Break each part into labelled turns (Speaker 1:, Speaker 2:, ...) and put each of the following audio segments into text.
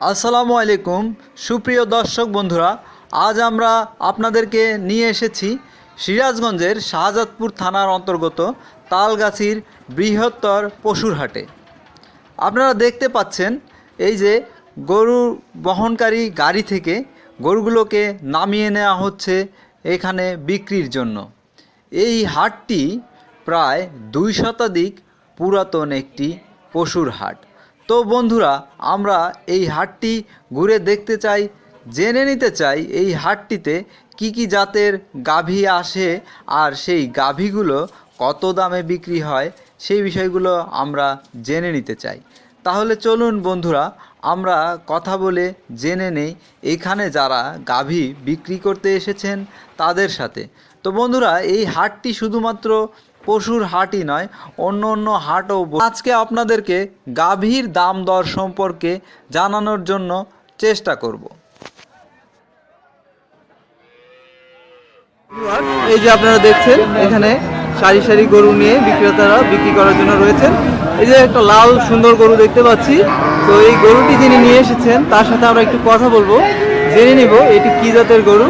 Speaker 1: আসসালামু আলাইকুম। সুপ্রিয় দর্শক বন্ধুরা, আজ আমরা আপনাদেরকে নিয়ে এসেছি সিরাজগঞ্জের শাহজাদপুর থানার অন্তর্গত তালগাছির বৃহত্তর পশুর হাটে। আপনারা দেখতে পাচ্ছেন এই যে গরু বহনকারী গাড়ি থেকে গরুগুলোকে নামিয়ে নেওয়া হচ্ছে এখানে বিক্রির জন্য। এই হাটটি প্রায় দুই শতাধিক পুরাতন একটি পশুর হাট। তো বন্ধুরা, আমরা এই হাটটি ঘুরে দেখতে চাই, জেনে নিতে চাই এই হাটটিতে কি কি জাতের গাভী আসে আর সেই গাভীগুলো কত দামে বিক্রি হয়, সেই বিষয়গুলো আমরা জেনে নিতে চাই। তাহলে চলুন বন্ধুরা, আমরা কথা বলে জেনে নেই এখানে যারা গাভী বিক্রি করতে এসেছেন তাদের সাথে। তো বন্ধুরা, এই হাটটি শুধুমাত্র পশুর হাটই নয়, অন্য অন্য হাটও আজকে আপনাদেরকে গাভীর দাম দর সম্পর্কে জানানোর জন্য চেষ্টা করব। এই যে আপনারা দেখছেন, এখানে সারি সারি গরু নিয়ে বিক্রেতারা বিক্রি করার জন্য রয়েছেন। এই যে একটা লাল সুন্দর গরু দেখতে পাচ্ছি। তো এই গরুটি যিনি নিয়ে এসেছেন, তার সাথে আমরা একটু কথা বলব। জেনে নিব এটি কি জাতের গরু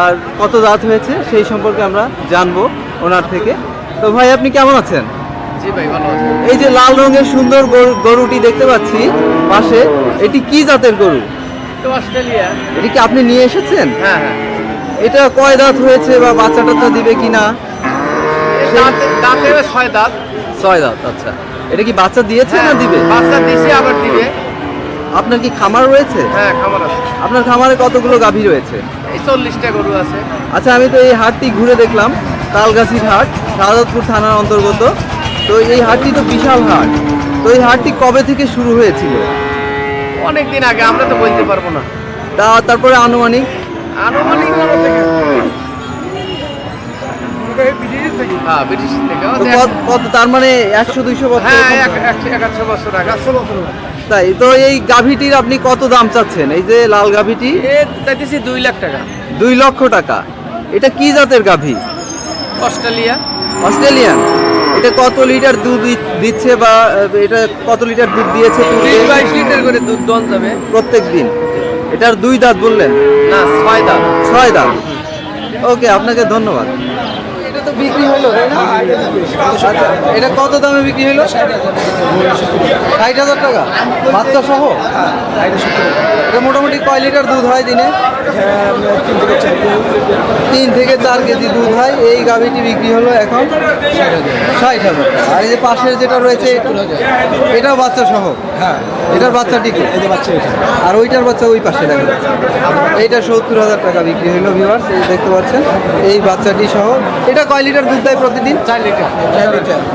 Speaker 1: আর কত দাঁত হয়েছে, সেই সম্পর্কে আমরা জানব ওনার থেকে। তো ভাই আপনি কেমন আছেন?
Speaker 2: জি ভাই ভালো আছে।
Speaker 1: এই যে লাল রঙের সুন্দর গরু গরুটি দেখতে পাচ্ছি পাশে এটি কি জাতের গরু?
Speaker 2: তো অস্ট্রেলিয়া।
Speaker 1: এটি কি আপনি নিয়ে এসেছেন?
Speaker 2: হ্যাঁ হ্যাঁ।
Speaker 1: এটা কয় দাঁত হয়েছে বা বাচ্চা টাচ্চা দিবে কিনা?
Speaker 2: এর দাঁতে দাঁতে এবার ছয় দাঁত।
Speaker 1: ছয় দাঁত আচ্ছা। এটা কি বাচ্চা দিয়েছে না
Speaker 2: হ্যাঁ,
Speaker 1: দিবে?
Speaker 2: বাচ্চা দিছে আবার দিবে।
Speaker 1: আপনার কি খামার রয়েছে?
Speaker 2: হ্যাঁ খাবার আছে।
Speaker 1: আপনার খামারে কতগুলো গাভী রয়েছে?
Speaker 2: এই চল্লিশটা গরু আছে।
Speaker 1: আচ্ছা আমি তো এই হাটটি ঘুরে দেখলাম। তালগাছির হাট শাহাদতপুর থানার অন্তর্গত। তো এই হাটটি তো বিশাল হাট। তো এই হাটটি কবে থেকে শুরু হয়েছিল?
Speaker 2: অনেক দিন আগে আমরা তো বলতে পারব না।
Speaker 1: তা তারপরে আনুমানিক?
Speaker 2: আনুমানিক হ্যাঁ
Speaker 1: কত- তার মানে একশো দুইশো বছর?
Speaker 2: হ্যাঁ বছর
Speaker 1: তাই তো এই গাভীটির আপনি কত দাম চাচ্ছেন? এই যে লাল গাভীটি?
Speaker 2: এ চাইতেছি দুই লাখ টাকা।
Speaker 1: দুই লক্ষ টাকা। এটা কি জাতের গাভী?
Speaker 2: অস্ট্রেলিয়া।
Speaker 1: অস্ট্রেলিয়া? এটা কত লিটার দুধ দিচ্ছে বা এটা কত লিটার দুধ দিয়েছে?
Speaker 2: বিশ বাইশ লিটার করে দুধ দন যাবে।
Speaker 1: প্রত্যেক দিন? এটার দুই দাঁত বললেন?
Speaker 2: না ছয় দাঁত।
Speaker 1: ছয় দাঁত। ওকে আপনাকে ধন্যবাদ। তো বিক্রি হলো আচ্ছা এটা কত দামে বিক্রি হলো? ষাট হাজার টাকা। বাচ্চা সহ? এটা মোটামুটি কয় লিটার দুধ হয় দিনে? তিন থেকে চার কেজি দুধ হয়। এই গাভিটি বিক্রি হলো এখন ষাট হাজার। আর এই যে পাশের যেটা রয়েছে, এটাও বাচ্চা সহ?
Speaker 3: হ্যাঁ
Speaker 1: এটার বাচ্চাটি কি
Speaker 3: এই যে বাচ্চা এটা।
Speaker 1: আর ওইটার বাচ্চা ওই পাশে দেখা। যাচ্ছে এইটা সত্তর হাজার টাকা বিক্রি হলো ভিউয়ার্স এই দেখতে পাচ্ছেন। এই বাচ্চাটি সহ এটা কয় লিটার দুধ দেয় প্রতিদিন?
Speaker 2: চার লিটার।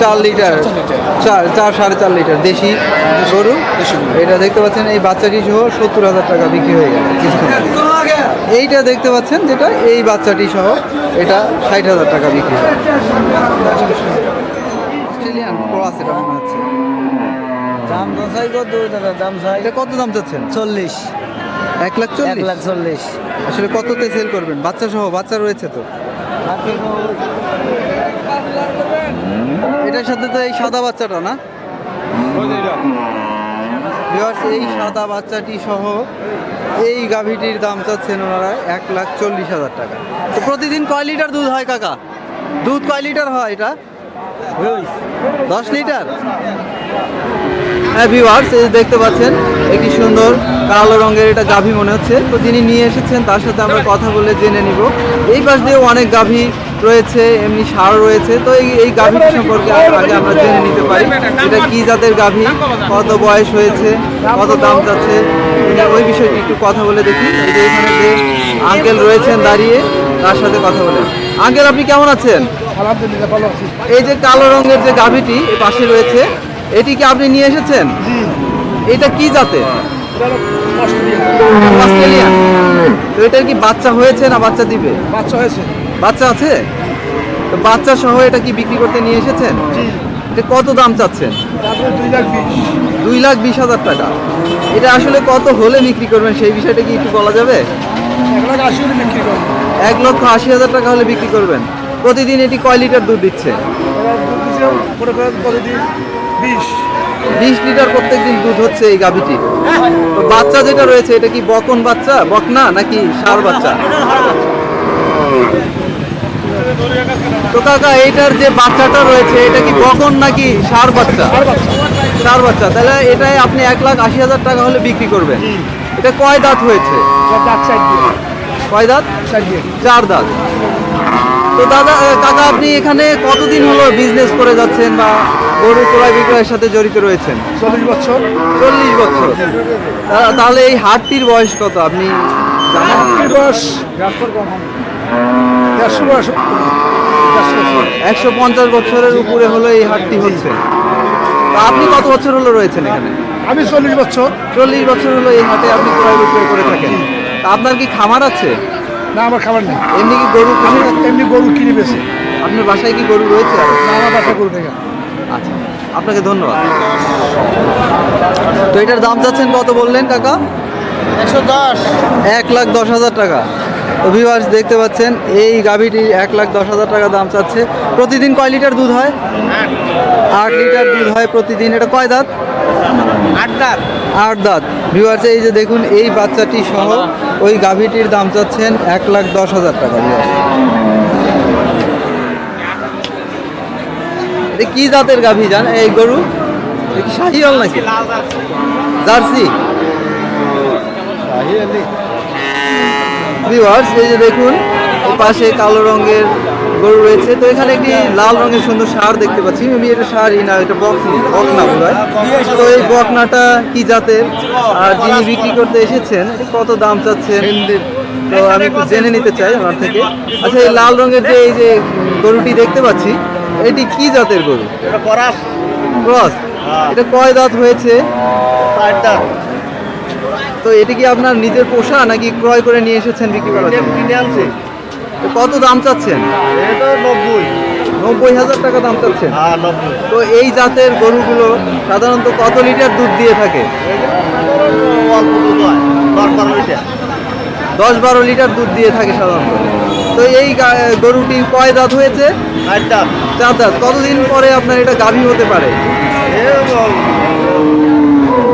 Speaker 3: চার লিটার।
Speaker 1: চার
Speaker 3: চার
Speaker 1: সাড়ে চার লিটার। দেশি গরু।
Speaker 3: দেশি
Speaker 1: এটা দেখতে পাচ্ছেন এই বাচ্চাটি সহ সত্তর হাজার টাকা বিক্রি হয়ে গেল। এইটা দেখতে পাচ্ছেন যেটা এই বাচ্চাটি সহ এটা ষাট হাজার টাকা বিক্রি হয় অস্ট্রেলিয়ান ক্রস এটা মনে হচ্ছে।
Speaker 4: দাম দশাই কত দাদা দাম চাই?
Speaker 1: এটা কত দাম চাচ্ছেন?
Speaker 4: চল্লিশ।
Speaker 1: এক লাখ
Speaker 4: এক লাখ চল্লিশ।
Speaker 1: আসলে কততে সেল করবেন? বাচ্চা সহ বাচ্চা রয়েছে তো। এটার সাথে তো এই সাদা বাচ্চাটা না? এই সাদা বাচ্চাটি সহ এই গাভীটির দাম চাচ্ছেন ওনারা এক লাখ চল্লিশ হাজার টাকা। তো প্রতিদিন কয় লিটার দুধ হয় কাকা? দুধ কয় লিটার হয় এটা? দশ লিটার? হ্যাঁ ভিউয়ার্স এই দেখতে পাচ্ছেন, একটি সুন্দর কালো রঙের এটা গাভী মনে হচ্ছে। তো যিনি নিয়ে এসেছেন, তার সাথে আমরা কথা বলে জেনে নিব। এই পাশ দিয়েও অনেক গাভী রয়েছে, এমনি সার রয়েছে। তো এই এই গাভীটি সম্পর্কে আগে আমরা জেনে নিতে পারি, এটা কি জাতের গাভী, কত বয়স হয়েছে, কত দাম যাচ্ছে ওই বিষয়টি একটু কথা বলে দেখি। এখানে যে আঙ্কেল রয়েছেন দাঁড়িয়ে, তার সাথে কথা বলে। আঙ্কেল আপনি কেমন আছেন?
Speaker 3: আলহামদুলিল্লাহ ভালো আছি।
Speaker 1: এই যে কালো রঙের যে গাভীটি পাশে রয়েছে এটি কি আপনি নিয়ে এসেছেন? এটা কি জাতে
Speaker 3: এটা
Speaker 1: অস্ট্রেলিয়ান। তো এটার কি বাচ্চা হয়েছে না বাচ্চা দিবে?
Speaker 3: বাচ্চা হয়েছে।
Speaker 1: বাচ্চা আছে? তো বাচ্চা সহ এটা কি বিক্রি করতে নিয়ে এসেছেন? এটা কত দাম চাচ্ছেন?
Speaker 3: দুই লাখ বিশ।
Speaker 1: হাজার টাকা। এটা আসলে কত হলে বিক্রি করবেন? সেই বিষয়টা কি একটু বলা যাবে?
Speaker 3: এক
Speaker 1: লক্ষ আশি হাজার টাকা হলে বিক্রি করবেন। প্রতিদিন এটি কয় লিটার দুধ দিচ্ছে?
Speaker 3: প্রতিদিন বিশ
Speaker 1: বিশ লিটার প্রত্যেক দিন দুধ হচ্ছে এই গাভীটি। তো বাচ্চা যেটা রয়েছে এটা কি বকন বাচ্চা বকনা নাকি ষাঁড় বাচ্চা? তো কাকা এইটার যে বাচ্চাটা রয়েছে এটা কি বকন নাকি ষাঁড় বাচ্চা? ষাঁড় বাচ্চা। তাহলে এটাই আপনি এক লাখ আশি হাজার টাকা হলে বিক্রি করবেন। এটা কয় দাঁত হয়েছে? কয় দাঁত? চার দাঁত। তো দাদা কাকা আপনি এখানে কতদিন হলো বিজনেস করে যাচ্ছেন বা গরু ক্রয় বিক্রয়ের সাথে জড়িত রয়েছেন?
Speaker 3: চল্লিশ বছর।
Speaker 1: চল্লিশ বছর। তাহলে এই হাটটির বয়স কত? আপনি
Speaker 3: এই বয়স দেড়শো বয়স। বছর
Speaker 1: একশো পঞ্চাশ বছরের উপরে হলো এই হাটটি হচ্ছে। আপনি কত বছর হলো রয়েছেন এখানে?
Speaker 3: আমি চল্লিশ বছর।
Speaker 1: চল্লিশ বছর হলো এই হাটে আপনি ক্রয় বিক্রয় করে থাকেন। তা আপনার কি খামার আছে?
Speaker 3: না আমার খাবার নেই।
Speaker 1: এমনি কি গরু
Speaker 3: আমি
Speaker 1: পুষে-
Speaker 3: এমনি গরু কিনে বেশি
Speaker 1: আপনার বাসায় কি গরু রয়েছে
Speaker 3: না আমার বাসা গরু থেকে
Speaker 1: আচ্ছা আপনাকে ধন্যবাদ। তো এটার দাম চাচ্ছেন কত বললেন কাকা?
Speaker 3: একশো দশ।
Speaker 1: এক লাখ দশ হাজার টাকা। তো ভিউয়ার্স দেখতে পাচ্ছেন এই গাভীটি এক লাখ দশ হাজার টাকা দাম চাচ্ছে। প্রতিদিন কয় লিটার দুধ হয়? আট। লিটার দুধ হয় প্রতিদিন। এটা কয় দাঁত?
Speaker 2: আট দাঁত।
Speaker 1: আট দাঁত। ভিউয়ার্স এই যে দেখুন এই বাচ্চাটি সহ ওই গাভীটির দাম চাচ্ছেন এক লাখ দশ হাজার টাকা। কি জাতের গাভী জান? এই গরু? কি শাহিওয়াল নাকি? জার্সি? এই যে দেখুন পাশে কালো রঙের গরু রয়েছে। তো এখানে একটি লাল রঙের সুন্দর সার দেখতে পাচ্ছি। আমি এটা সারই না এটা বকনি বকনা বোধ হয়। তো এই বকনাটা কি জাতের? আর যিনি বিক্রি করতে এসেছেন কত দাম চাচ্ছেন? তো আমি একটু জেনে নিতে চাই আমার থেকে। আচ্ছা এই লাল রঙের যে এই যে গরুটি দেখতে পাচ্ছি এটি কি জাতের গরু? ক্রস এটা কয় দাঁত হয়েছে? তো এটি কি আপনার নিজের পোষা নাকি ক্রয় করে নিয়ে এসেছেন বিক্রি করার জন্য? কত দাম চাচ্ছেন? নব্বই। হাজার টাকা দাম চাচ্ছেন। তো এই জাতের গরুগুলো সাধারণত কত লিটার দুধ দিয়ে থাকে? দশ বারো লিটার। দুধ দিয়ে থাকে সাধারণত। তো এই গরুটি কয় দাঁত হয়েছে? চার দাঁত। কতদিন পরে আপনার এটা গাভী হতে পারে?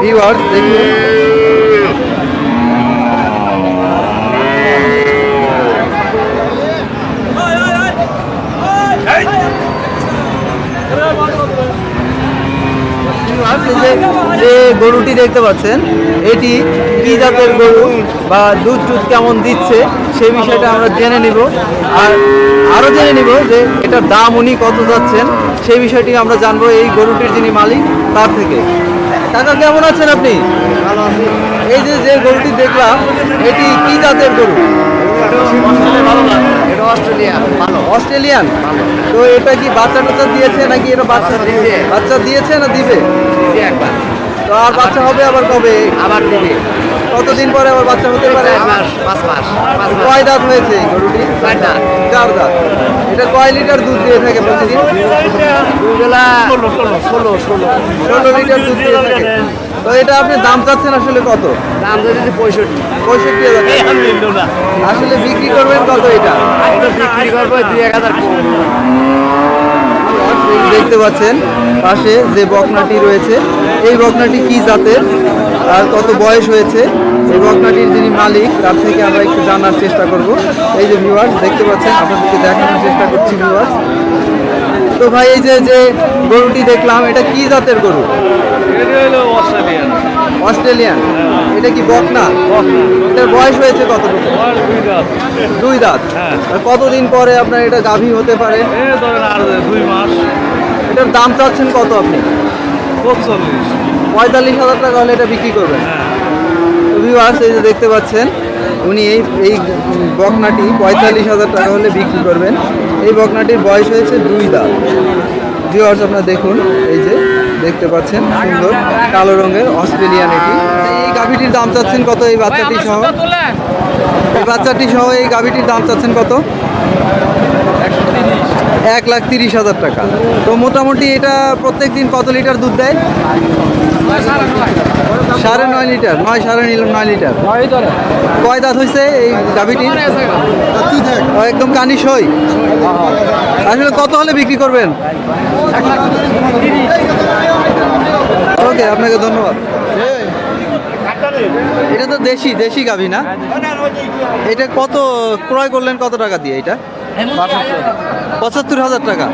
Speaker 1: ভিউয়ার্স দেখুন। যে- যে গরুটি দেখতে পাচ্ছেন, এটি কি জাতের গরু বা দুধ টুধ কেমন দিচ্ছে, সেই বিষয়টা আমরা জেনে নিব। আর আরও জেনে নিব যে, এটার দাম উনি কত যাচ্ছেন, সেই বিষয়টি আমরা জানব এই গরুটির যিনি মালিক, তার থেকে। কাকা, কেমন আছেন আপনি? এই যে যে গরুটি দেখলাম, এটি কি জাতের গরু? অস্ট্রেলিয়ান। তো এটা কি বাচ্চা টাচ্চা দিয়েছে নাকি এটা বাচ্চা বাচ্চা দিয়েছে না দিবে? তো আর বাচ্চা হবে আবার কবে?
Speaker 2: আবার দিবে
Speaker 1: কতদিন পরে আবার বাচ্চা হতে পারে?
Speaker 2: পাঁচ মাস পাঁচ মাস।
Speaker 1: কয় দাঁত হয়েছে গরুটি?
Speaker 2: চার দাঁত।
Speaker 1: চার দাঁত। এটা কয় লিটার দুধ দিয়ে থাকে প্রতিদিন?
Speaker 2: দুবেলা ষোলো ষোলো ষোলো
Speaker 1: লিটার দুধ দিয়ে থাকে। তো এটা আপনি দাম চাচ্ছেন আসলে কত?
Speaker 2: দাম যদি পঁয়ষট্টি।
Speaker 1: পঁয়ষট্টি হাজার আসলে বিক্রি করবেন কত এটা?
Speaker 2: বিক্রি করব দুই এক হাজার
Speaker 1: দেখতে পাচ্ছেন পাশে যে বকনাটি রয়েছে। এই বকনাটি কি জাতের আর কত বয়স হয়েছে? এই বকনাটির যিনি মালিক, তার থেকে আমরা একটু জানার চেষ্টা করব। এই যে ভিউয়ার্স দেখতে পাচ্ছেন, আপনাদেরকে দেখানোর চেষ্টা করছি ভিউয়ার্স তো ভাই, এই যে যে গরুটি দেখলাম, এটা কি জাতের গরু? অস্ট্রেলিয়ান। এটা কি বকনা? এটার বয়স হয়েছে কতটুকু? দুই দাঁত। কতদিন পরে আপনার এটা গাভী হতে পারে? এটার দাম চাচ্ছেন কত আপনি? পঁয়তাল্লিশ হাজার টাকা হলে এটা বিক্রি করবেন। এই যে দেখতে পাচ্ছেন, উনি এই এই বকনাটি পঁয়তাল্লিশ হাজার টাকা হলে বিক্রি করবেন। এই বকনাটির বয়স হয়েছে দুই দাঁত। ভিউয়ার্স আপনারা দেখুন, এই যে দেখতে পাচ্ছেন সুন্দর কালো রঙের অস্ট্রেলিয়ান এটি। এই গাভীটির দাম চাচ্ছেন কত? এই বাচ্চাটি সহ। এই বাচ্চাটি সহ এই গাভীটির দাম চাচ্ছেন কত? এক লাখ তিরিশ হাজার টাকা। তো মোটামুটি এটা প্রত্যেক দিন কত লিটার দুধ দেয়? সাড়ে নয় লিটার নয় সাড়ে নি- নয় লিটার। কয় দাঁত হয়েছে এই গাভীটি একদম কানি সই। আসলে কত হলে বিক্রি করবেন? ওকে আপনাকে ধন্যবাদ। এটা তো দেশি দেশি গাভী না? এটা কত ক্রয় করলেন কত টাকা দিয়ে এটা? পঁচাত্তর হাজার টাকা।